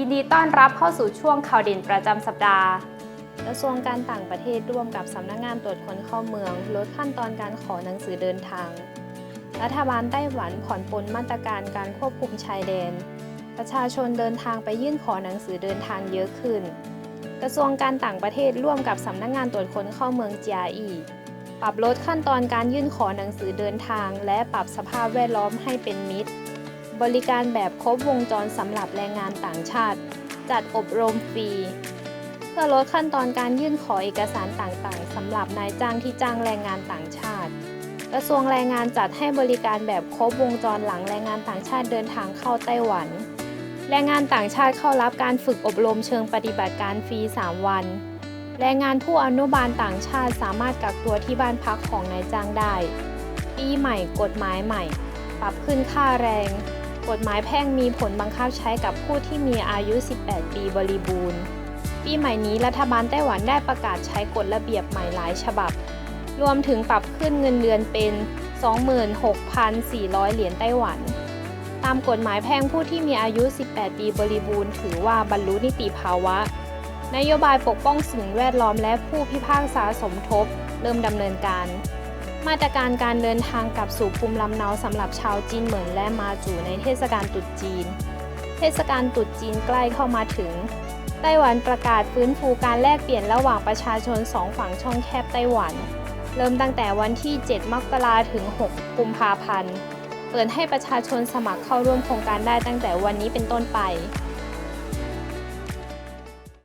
ยินดีต้อนรับเข้าสู่ช่วงข่าวเด่นประจำสัปดาห์ กระทรวงการต่างประเทศร่วมกับสำนักงงานตรวจคนเข้าเมือง ลดขั้นตอนการขอหนังสือเดินทาง รัฐบาลไต้หวันผ่อนปลนมาตรการการควบคุมชายแดน ประชาชนเดินทางไปยื่นขอหนังสือเดินทางเยอะขึ้น กระทรวงการต่างประเทศร่วมกับสำนักงงานตรวจคนเข้าเมือง GRE ปรับลดขั้นตอนการยื่นขอหนังสือเดินทาง และปรับสภาพแวดล้อมให้เป็นมิตร บริการแบบครบวงจรสำหรับแรงงานต่างชาติ จัดอบรมฟรี เพื่อลดขั้นตอนการยื่นขอเอกสารต่างๆสำหรับนายจ้างที่จ้างแรงงานต่างชาติ กระทรวงแรงงานจัดให้บริการแบบครบวงจรหลังแรงงานต่างชาติเดินทางเข้าไต้หวัน แรงงานต่างชาติเข้ารับการฝึกอบรมเชิงปฏิบัติการฟรี 3 วัน แรงงานผู้อนุบาลต่างชาติสามารถกักตัวที่บ้านพักของนายจ้างได้ ปีใหม่กฎหมายใหม่ ปรับขึ้นค่าแรง กฎหมายแพ่งมีผลบังคับใช้กับผู้ที่มีอายุ 18 ปีบริบูรณ์ ปีใหม่นี้รัฐบาลไต้หวันได้ประกาศใช้กฎระเบียบใหม่หลายฉบับ รวมถึงปรับขึ้นเงินเดือนเป็น 26,400 เหรียญไต้หวัน ตามกฎหมายแพ่งผู้ที่มีอายุ 18 ปีบริบูรณ์ ถือว่าบรรลุนิติภาวะ นโยบายปกป้องสิ่งแวดล้อมและผู้พิพากษาสมทบ เริ่มดำเนินการ มาตรการการเดินทางกลับสู่ภูมิลำเนาสำหรับชาวจีนเหมินและมาจูในเทศกาลตรุษจีน เทศกาลตรุษจีนใกล้เข้ามาถึง ไต้หวันประกาศฟื้นฟูการแลกเปลี่ยนระหว่างประชาชนสองฝั่งช่องแคบไต้หวัน เริ่มตั้งแต่วันที่ 7 มกราถึง 6 กุมภาพันธ์ เปิดให้ประชาชนสมัครเข้าร่วมโครงการได้ตั้งแต่วันนี้เป็นต้นไป